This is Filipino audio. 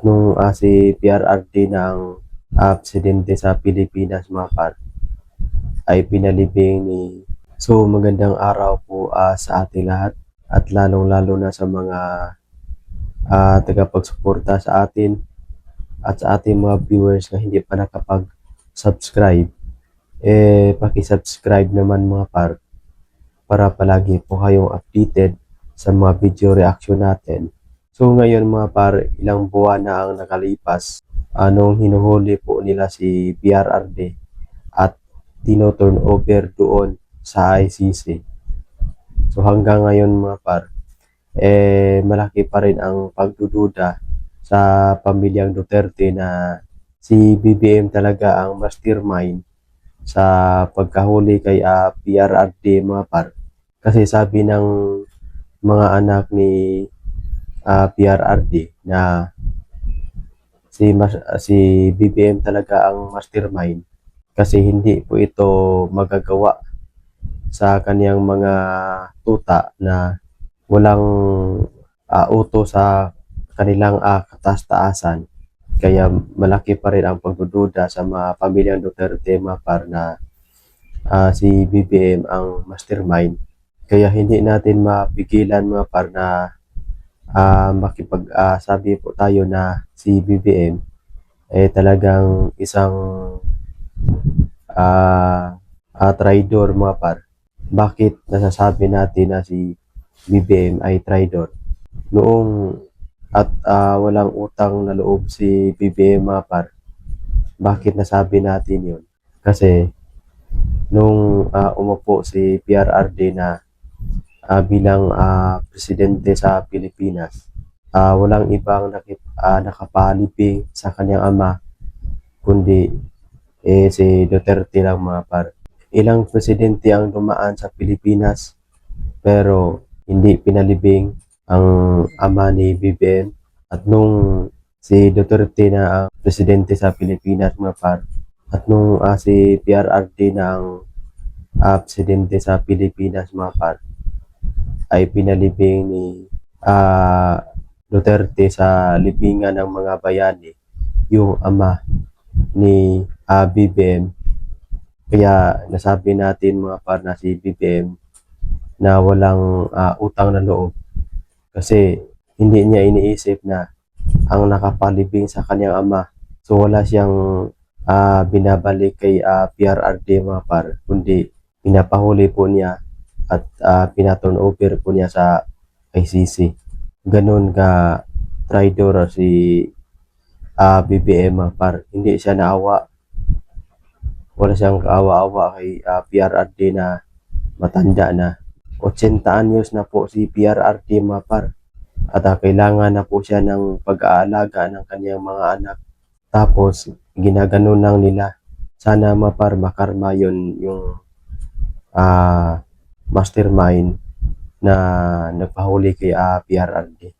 Nung ah, si PRRD ng ah, presidente sa Pilipinas mga par ay pinalibing ni So magandang araw po ah, sa ating lahat at lalong-lalo na sa mga ah, tagapagsuporta sa atin at sa ating mga viewers na hindi pa nakapag-subscribe eh paki-subscribe naman mga par para palagi po kayong updated sa mga video reaction natin. So ngayon mga par, ilang buwan na ang nakalipas anong hinuhuli po nila si PRRD at tino-turn over doon sa ICC. So hanggang ngayon mga par, eh malaki pa rin ang pagdududa sa pamilyang Duterte na si BBM talaga ang mastermind sa pagkahuli kay ah, PRRD mga par. Kasi sabi ng mga anak ni ah, PRRD na si mas, si BBM talaga ang mastermind kasi hindi po ito magagawa sa kaniyang mga tuta na walang ah, uto sa kanilang uh, katas-taasan. Kaya malaki pa rin ang pagdududa sa mga pamilyang Duterte mga par na ah, si BBM ang mastermind. Kaya hindi natin mapigilan mga par na ah, makipag-sabi po tayo na si BBM eh talagang isang ah ah, traidor mga par. Bakit nasasabi natin na si BBM ay traidor? Noong at ah, walang utang na loob si BBM mga par. Bakit nasabi natin yun? Kasi nung ah, umupo si PRRD na ah, bilang ah, presidente sa Pilipinas, ah, walang ibang nakip, ah, nakapalibing sa kanyang ama kundi eh, si Duterte lang mga par. Ilang presidente ang dumaan sa Pilipinas pero hindi pinalibing ang ama ni BBM at nung si Duterte na ang presidente sa Pilipinas mga par at nung ah, si PRRD na ang ah, presidente sa Pilipinas mga par ay pinalibing ni ah, Duterte sa libingan ng mga bayani yung ama ni ah, BBM kaya nasabi natin mga par na si BBM na walang ah, utang na loob. Kasi hindi niya iniisip na ang nakapalibing sa kanyang ama. So wala siyang ah, binabalik kay ah, PRRD mga par kundi pinapahuli po niya at ah, pinaturn over po niya sa ICC ganun ka traidor si ah, BBM par. Hindi siya naawa. Wala siyang kaawa-awa kay ah, PRRD na matanda na. 80 anyos na po si PRRD mga par. At ah, kailangan na po siya ng pag-aalaga ng kanyang mga anak. Tapos ginaganon lang nila. Sana mapar makarma yun yung ah, mastermind na nagpahuli kay ah, PRRD